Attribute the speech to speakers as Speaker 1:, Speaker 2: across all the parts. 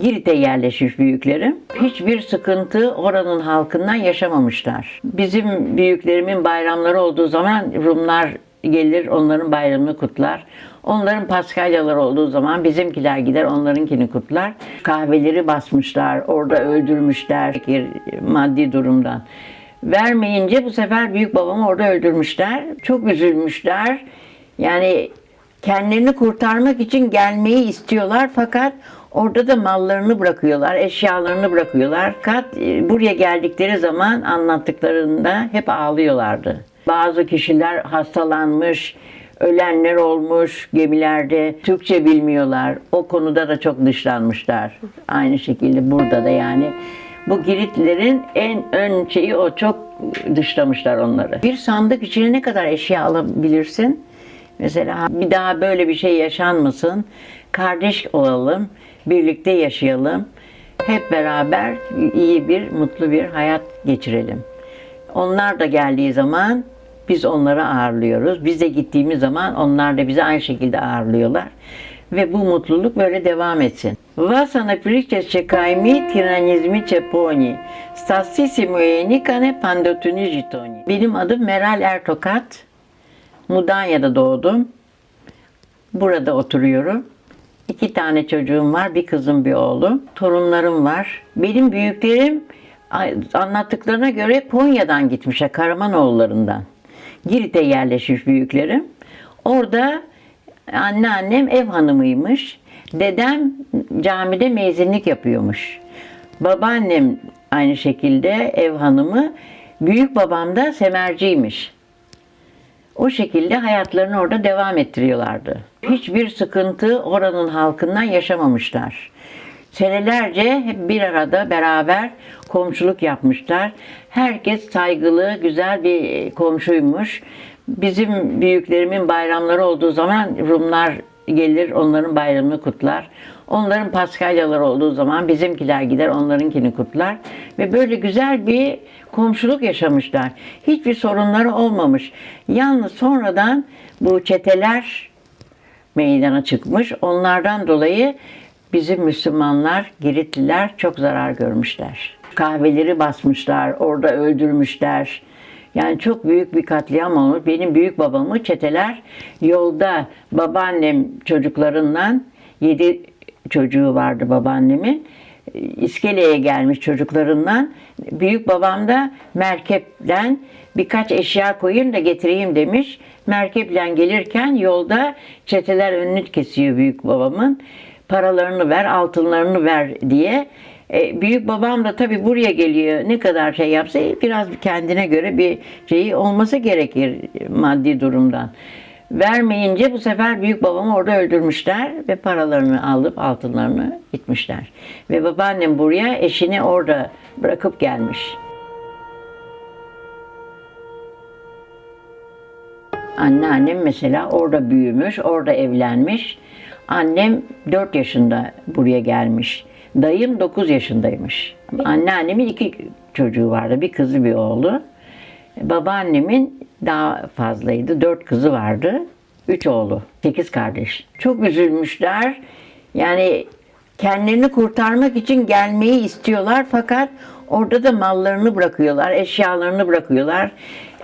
Speaker 1: Girit'e yerleşmiş büyüklerim. Hiçbir sıkıntı oranın halkından yaşamamışlar. Bizim büyüklerimin bayramları olduğu zaman Rumlar gelir onların bayramını kutlar. Onların paskalyaları olduğu zaman bizimkiler gider onlarınkini kutlar. Kahveleri basmışlar, orada öldürmüşler maddi durumdan. Vermeyince bu sefer büyük babamı orada öldürmüşler. Çok üzülmüşler. Yani kendilerini kurtarmak için gelmeyi istiyorlar fakat orada da mallarını bırakıyorlar, eşyalarını bırakıyorlar. Fakat e, buraya geldikleri zaman anlattıklarında hep ağlıyorlardı. Bazı kişiler hastalanmış, ölenler olmuş gemilerde. Türkçe bilmiyorlar. O konuda da çok dışlanmışlar. Aynı şekilde burada da yani. Bu Giritlilerin en ön şeyi o çok dışlamışlar onları. Bir sandık içine ne kadar eşya alabilirsin? Mesela bir daha böyle bir şey yaşanmasın. Kardeş olalım, birlikte yaşayalım. Hep beraber iyi bir, mutlu bir hayat geçirelim. Onlar da geldiği zaman biz onları ağırlıyoruz. Biz de gittiğimiz zaman onlar da bizi aynı şekilde ağırlıyorlar. Ve bu mutluluk böyle devam etsin. Vasana prikçe kaimi tiranizmi çeponi. Stassisi muyenikane pandotuni jitoni. Benim adım Meral Ertokat. Mudanya'da doğdum. Burada oturuyorum. İki tane çocuğum var. Bir kızım bir oğlum. Torunlarım var. Benim büyüklerim anlattıklarına göre Konya'dan gitmişler. Karamanoğullarından. Girit'e yerleşmiş büyüklerim. Orada anneannem ev hanımıymış. Dedem camide meyzinlik yapıyormuş. Babaannem aynı şekilde ev hanımı. Büyük babam da semerciymiş. O şekilde hayatlarını orada devam ettiriyorlardı. Hiçbir sıkıntı oranın halkından yaşamamışlar. Senelerce hep bir arada beraber komşuluk yapmışlar. Herkes saygılı, güzel bir komşuymuş. Bizim büyüklerimin bayramları olduğu zaman Rumlar gelir onların bayramını kutlar. Onların paskalyaları olduğu zaman bizimkiler gider onlarınkini kutlar. Ve böyle güzel bir komşuluk yaşamışlar. Hiçbir sorunları olmamış. Yalnız sonradan bu çeteler meydana çıkmış. Onlardan dolayı bizim Müslümanlar, Giritliler çok zarar görmüşler. Kahveleri basmışlar, orada öldürmüşler. Yani çok büyük bir katliam olmuş. Benim büyük babamı çeteler yolda babaannem çocuklarından yedi çocuğu vardı babaannemin. İskeleye gelmiş çocuklarından. Büyük babam da merkepten birkaç eşya koyayım da getireyim demiş. Merkeple gelirken yolda çeteler önünü kesiyor büyük babamın. Paralarını ver, altınlarını ver diye. E, büyük babam da tabii buraya geliyor. Ne kadar şey yapsa biraz kendine göre bir şeyi olması gerekir maddi durumdan. Vermeyince bu sefer büyük babamı orada öldürmüşler ve paralarını alıp altınlarını gitmişler. Ve babaannem buraya eşini orada bırakıp gelmiş. Anneannem mesela orada büyümüş, orada evlenmiş. Annem 4 yaşında buraya gelmiş. Dayım 9 yaşındaymış. Anneannemin iki çocuğu vardı. Bir kızı bir oğlu. Babaannemin daha fazlaydı. Dört kızı vardı. Üç oğlu. Sekiz kardeş. Çok üzülmüşler. Yani kendilerini kurtarmak için gelmeyi istiyorlar fakat orada da mallarını bırakıyorlar, eşyalarını bırakıyorlar.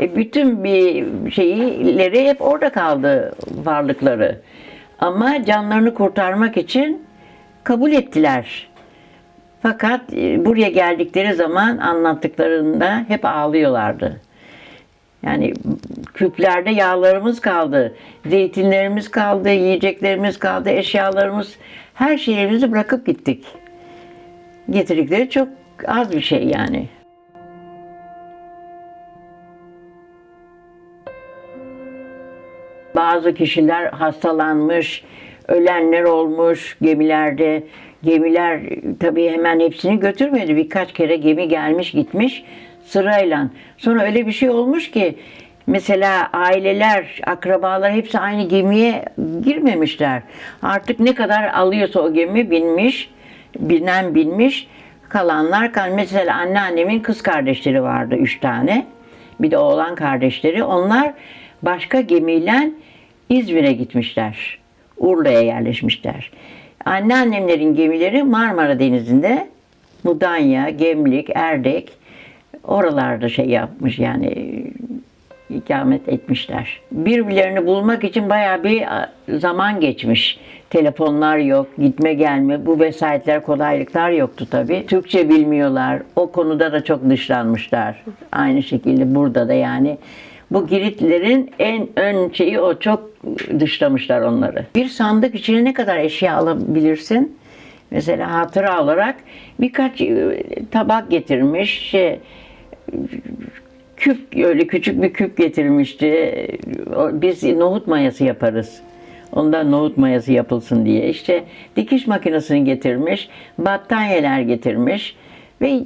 Speaker 1: E, bütün bir şeyleri hep orada kaldı varlıkları. Ama canlarını kurtarmak için kabul ettiler. Fakat e, buraya geldikleri zaman anlattıklarında hep ağlıyorlardı. Yani küplerde yağlarımız kaldı, zeytinlerimiz kaldı, yiyeceklerimiz kaldı, eşyalarımız, her şeyimizi bırakıp gittik. Getirdikleri çok az bir şey yani. Bazı kişiler hastalanmış, ölenler olmuş gemilerde. Gemiler tabii hemen hepsini götürmedi. Birkaç kere gemi gelmiş gitmiş sırayla. Sonra öyle bir şey olmuş ki mesela aileler, akrabalar hepsi aynı gemiye girmemişler. Artık ne kadar alıyorsa o gemi binmiş, binen binmiş. Kalanlar kal. Mesela anneannemin kız kardeşleri vardı üç tane. Bir de oğlan kardeşleri. Onlar başka gemiyle İzmir'e gitmişler. Urla'ya yerleşmişler. Anneannemlerin gemileri Marmara Denizi'nde Mudanya, Gemlik, Erdek oralarda şey yapmış yani ikamet etmişler. Birbirlerini bulmak için bayağı bir zaman geçmiş. Telefonlar yok, gitme gelme, bu vesayetler, kolaylıklar yoktu tabii. Türkçe bilmiyorlar. O konuda da çok dışlanmışlar. Aynı şekilde burada da yani. Bu Giritlilerin en ön şeyi o çok dışlamışlar onları. Bir sandık içine ne kadar eşya alabilirsin? Mesela hatıra olarak birkaç e, tabak getirmiş, şey, küp öyle küçük bir küp getirmişti. O- Biz nohut mayası yaparız. Ondan nohut mayası yapılsın diye. İşte dikiş makinesini getirmiş, battaniyeler getirmiş ve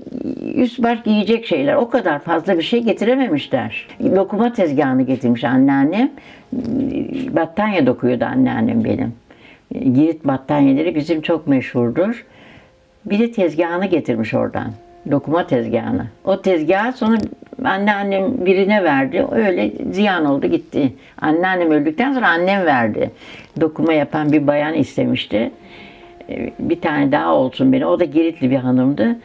Speaker 1: üst baş giyecek şeyler. O kadar fazla bir şey getirememişler. Dokuma tezgahını getirmiş anneannem. Battaniye dokuyordu anneannem benim. Girit battaniyeleri bizim çok meşhurdur. Bir de tezgahını getirmiş oradan. Dokuma tezgahını. O tezgahı sonra anneannem birine verdi. Öyle ziyan oldu gitti. Anneannem öldükten sonra annem verdi. Dokuma yapan bir bayan istemişti. Ee, Bir tane daha olsun beni. O da Giritli bir hanımdı.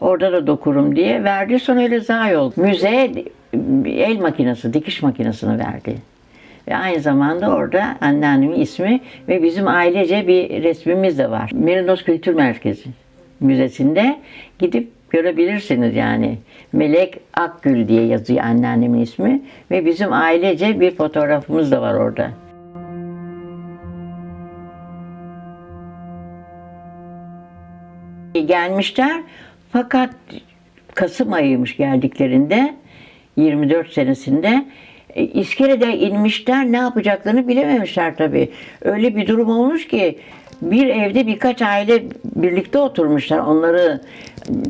Speaker 1: Orada da dokurum diye verdi. Sonra öyle zayi oldu. Müzeye el makinesi, dikiş makinesini verdi. Ve aynı zamanda orada anneannemin ismi ve bizim ailece bir resmimiz de var. Merinos Kültür Merkezi Müzesi'nde gidip görebilirsiniz yani. Melek Akgül diye yazıyor anneannemin ismi ve bizim ailece bir fotoğrafımız da var orada. Gelmişler fakat Kasım ayıymış geldiklerinde 24 senesinde e, İskele'de inmişler ne yapacaklarını bilememişler tabii. Öyle bir durum olmuş ki bir evde birkaç aile birlikte oturmuşlar. Onları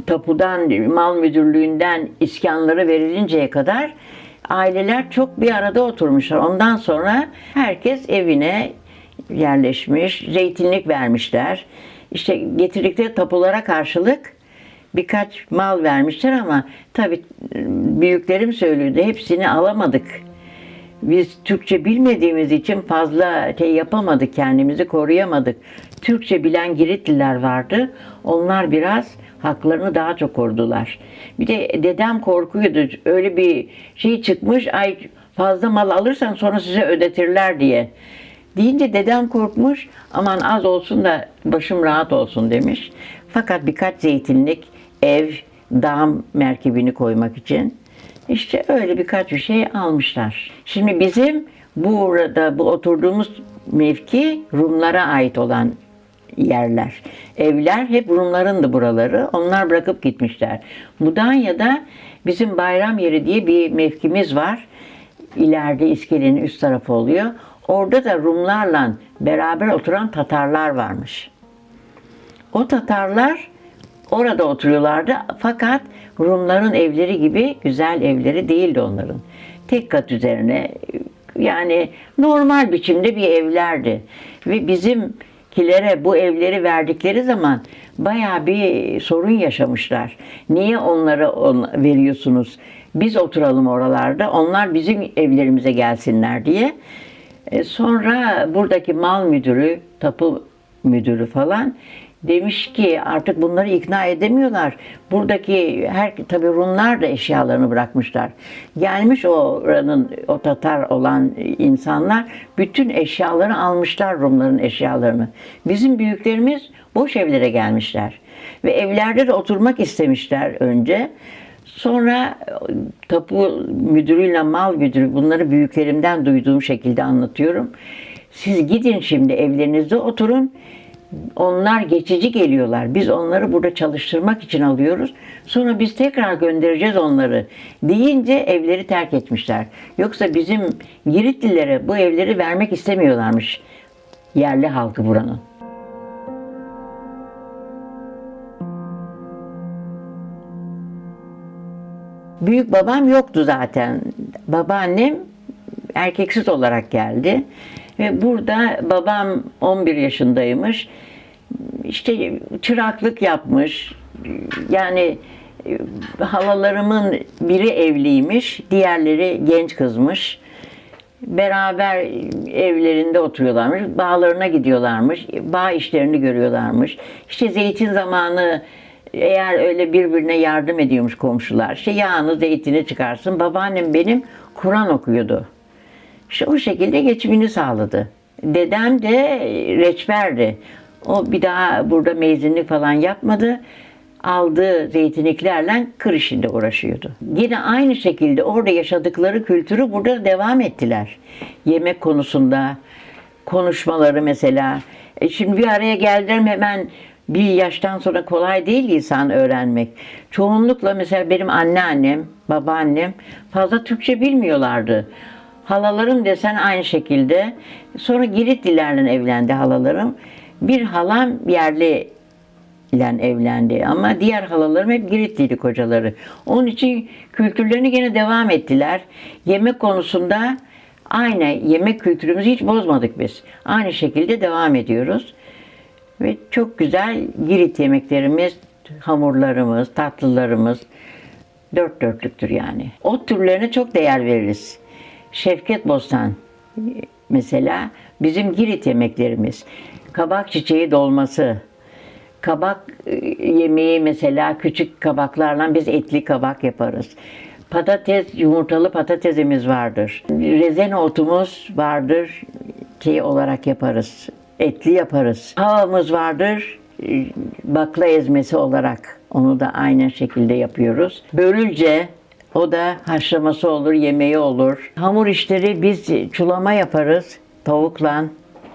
Speaker 1: tapudan, mal müdürlüğünden iskanları verilinceye kadar aileler çok bir arada oturmuşlar. Ondan sonra herkes evine yerleşmiş, zeytinlik vermişler. İşte getirdikleri tapulara karşılık birkaç mal vermişler ama tabii büyüklerim söylüyordu hepsini alamadık. Biz Türkçe bilmediğimiz için fazla şey yapamadık kendimizi koruyamadık. Türkçe bilen Giritliler vardı. Onlar biraz haklarını daha çok korudular. Bir de dedem korkuyordu. Öyle bir şey çıkmış. Ay fazla mal alırsan sonra size ödetirler diye. Deyince dedem korkmuş. Aman az olsun da başım rahat olsun demiş. Fakat birkaç zeytinlik ev, dağ merkebini koymak için işte öyle birkaç bir şey almışlar. Şimdi bizim burada bu oturduğumuz mevki Rumlara ait olan yerler. Evler hep Rumlarındı buraları. Onlar bırakıp gitmişler. Mudanya'da bizim bayram yeri diye bir mevkimiz var. İleride iskelenin üst tarafı oluyor. Orada da Rumlarla beraber oturan Tatarlar varmış. O Tatarlar orada oturuyorlardı fakat Rumların evleri gibi güzel evleri değildi onların. Tek kat üzerine yani normal biçimde bir evlerdi. Ve bizimkilere bu evleri verdikleri zaman bayağı bir sorun yaşamışlar. Niye onlara on veriyorsunuz? Biz oturalım oralarda, onlar bizim evlerimize gelsinler diye. E, Sonra buradaki mal müdürü, tapu müdürü falan demiş ki artık bunları ikna edemiyorlar. Buradaki her tabii Rumlar da eşyalarını bırakmışlar. Gelmiş oranın o Tatar olan insanlar bütün eşyaları almışlar Rumların eşyalarını. Bizim büyüklerimiz boş evlere gelmişler ve evlerde de oturmak istemişler önce. Sonra tapu müdürüyle mal müdürü bunları büyüklerimden duyduğum şekilde anlatıyorum. Siz gidin şimdi evlerinizde oturun. Onlar geçici geliyorlar. Biz onları burada çalıştırmak için alıyoruz. Sonra biz tekrar göndereceğiz onları. Deyince evleri terk etmişler. Yoksa bizim Giritlilere bu evleri vermek istemiyorlarmış. Yerli halkı buranın. Büyük babam yoktu zaten. Babaannem erkeksiz olarak geldi. Ve burada babam 11 yaşındaymış. İşte çıraklık yapmış. Yani e, halalarımın biri evliymiş, diğerleri genç kızmış. Beraber evlerinde oturuyorlarmış, bağlarına gidiyorlarmış, bağ işlerini görüyorlarmış. İşte zeytin zamanı eğer öyle birbirine yardım ediyormuş komşular. İşte yağını, zeytini çıkarsın. Babaannem benim Kur'an okuyordu. İşte o şekilde geçimini sağladı. Dedem de reçberdi. O bir daha burada meyzinlik falan yapmadı. Aldığı zeytinliklerle kır işinde uğraşıyordu. Yine aynı şekilde orada yaşadıkları kültürü burada devam ettiler. Yemek konusunda, konuşmaları mesela. E şimdi bir araya geldiler mi hemen bir yaştan sonra kolay değil lisan öğrenmek. Çoğunlukla mesela benim anneannem, babaannem fazla Türkçe bilmiyorlardı. Halalarım desen aynı şekilde. Sonra Giritlilerle evlendi halalarım. Bir halam yerli ile evlendi ama diğer halalarım hep Giritliydi kocaları. Onun için kültürlerini gene devam ettiler. Yemek konusunda aynı yemek kültürümüzü hiç bozmadık biz. Aynı şekilde devam ediyoruz. Ve çok güzel Girit yemeklerimiz, hamurlarımız, tatlılarımız dört dörtlüktür yani. Ot türlerine çok değer veririz. Şevket Bostan mesela bizim Girit yemeklerimiz. Kabak çiçeği dolması, kabak e, yemeği mesela küçük kabaklarla biz etli kabak yaparız. Patates, yumurtalı patatesimiz vardır. Rezen otumuz vardır. Şey olarak yaparız. Etli yaparız. Havamız vardır. e, Bakla ezmesi olarak onu da aynı şekilde yapıyoruz. Börülce o da haşlaması olur, yemeği olur. Hamur işleri biz çulama yaparız. Tavukla,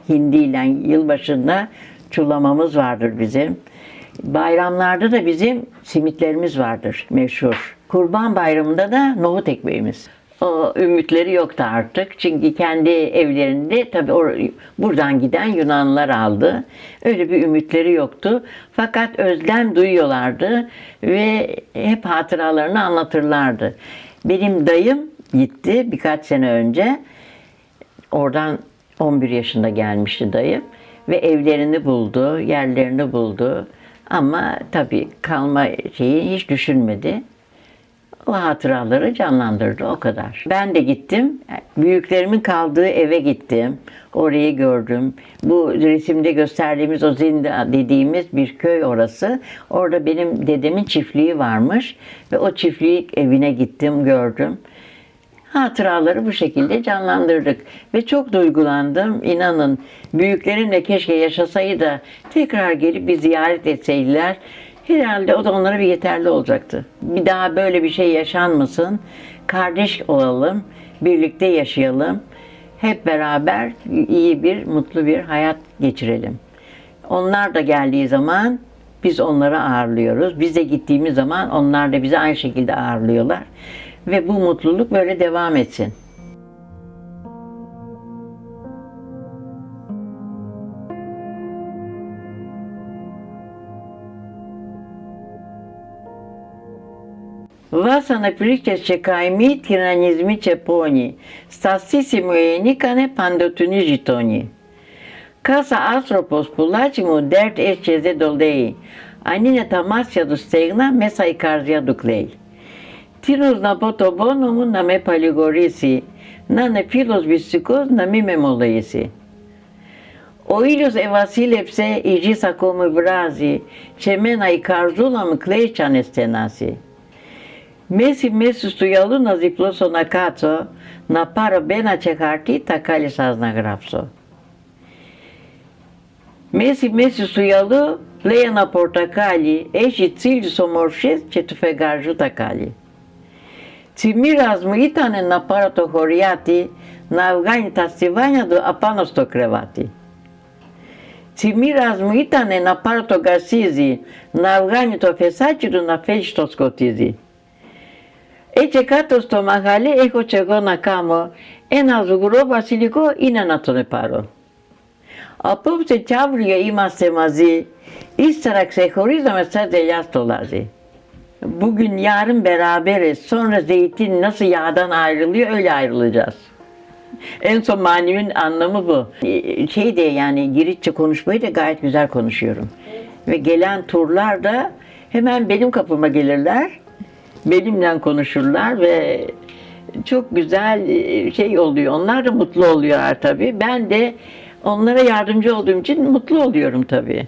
Speaker 1: hindiyle yılbaşında çulamamız vardır bizim. Bayramlarda da bizim simitlerimiz vardır meşhur. Kurban bayramında da nohut ekmeğimiz. O ümitleri yoktu artık. Çünkü kendi evlerinde tabii or- buradan giden Yunanlılar aldı. Öyle bir ümitleri yoktu. Fakat özlem duyuyorlardı ve hep hatıralarını anlatırlardı. Benim dayım gitti birkaç sene önce. Oradan 11 yaşında gelmişti dayım ve evlerini buldu, yerlerini buldu. Ama tabii kalma şeyi hiç düşünmedi. O hatıraları canlandırdı o kadar. Ben de gittim. Büyüklerimin kaldığı eve gittim. Orayı gördüm. Bu resimde gösterdiğimiz o Zinda dediğimiz bir köy orası. Orada benim dedemin çiftliği varmış ve o çiftlik evine gittim, gördüm. Hatıraları bu şekilde canlandırdık ve çok duygulandım. İnanın büyüklerim de keşke yaşasaydı tekrar gelip bir ziyaret etseydiler. Herhalde o da onlara bir yeterli olacaktı. Bir daha böyle bir şey yaşanmasın. Kardeş olalım, birlikte yaşayalım. Hep beraber iyi bir, mutlu bir hayat geçirelim. Onlar da geldiği zaman biz onları ağırlıyoruz. Biz de gittiğimiz zaman onlar da bizi aynı şekilde ağırlıyorlar. Ve bu mutluluk böyle devam etsin. Власа напликеше кај ми, ти на низмиче пони, стасци си му е никане пандоту ни житони. Каса Астропос полачи му дерт е чезе долдеи, а нине тамасја достегна, меса и карзија дуклеј. Тирус на потобоному на ме палигориси, на не филос висикоз на ми ме молеиси. O ilus evasilepse iji sakomu brazi, mena i karzula mı kleyçan estenasi.'' Μέση μέση του γυαλού να διπλώσω να κάτσω, να πάρω μπένα και χαρτί, τα κάλλη σας να γράψω. Μέση μέση του γυαλού λέει ένα πορτακάλι, έχει τσίλιους ομορφιές και του φεγγαριού τα κάλλη. Τσιμήρας μου ήταν να πάρω το χωριάτι, να βγάλει τα στιβάνια του απάνω στο κρεβάτι. Τσιμήρας μου ήταν να πάρω το γκασίζι, να βγάλει το φεσάκι του να φέρει στο σκοτίζι. Έτσι κάτω στο μαγαλί έχω και εγώ να κάνω ένα ζουγρό βασιλικό είναι να τον πάρω. Απόψε κι αύριο είμαστε μαζί, ύστερα ξεχωρίζαμε σαν τελιά στο λάζι. Bugün yarın beraberiz. Sonra zeytin nasıl yağdan ayrılıyor öyle ayrılacağız. En son manemin anlamı bu. Ee, Şey de yani Giritçe konuşmayı da gayet güzel konuşuyorum. Ve gelen turlar da hemen benim kapıma gelirler. Benimle konuşurlar ve çok güzel e, şey oluyor. Onlar da mutlu oluyorlar tabii. Ben de onlara yardımcı olduğum için mutlu oluyorum tabii.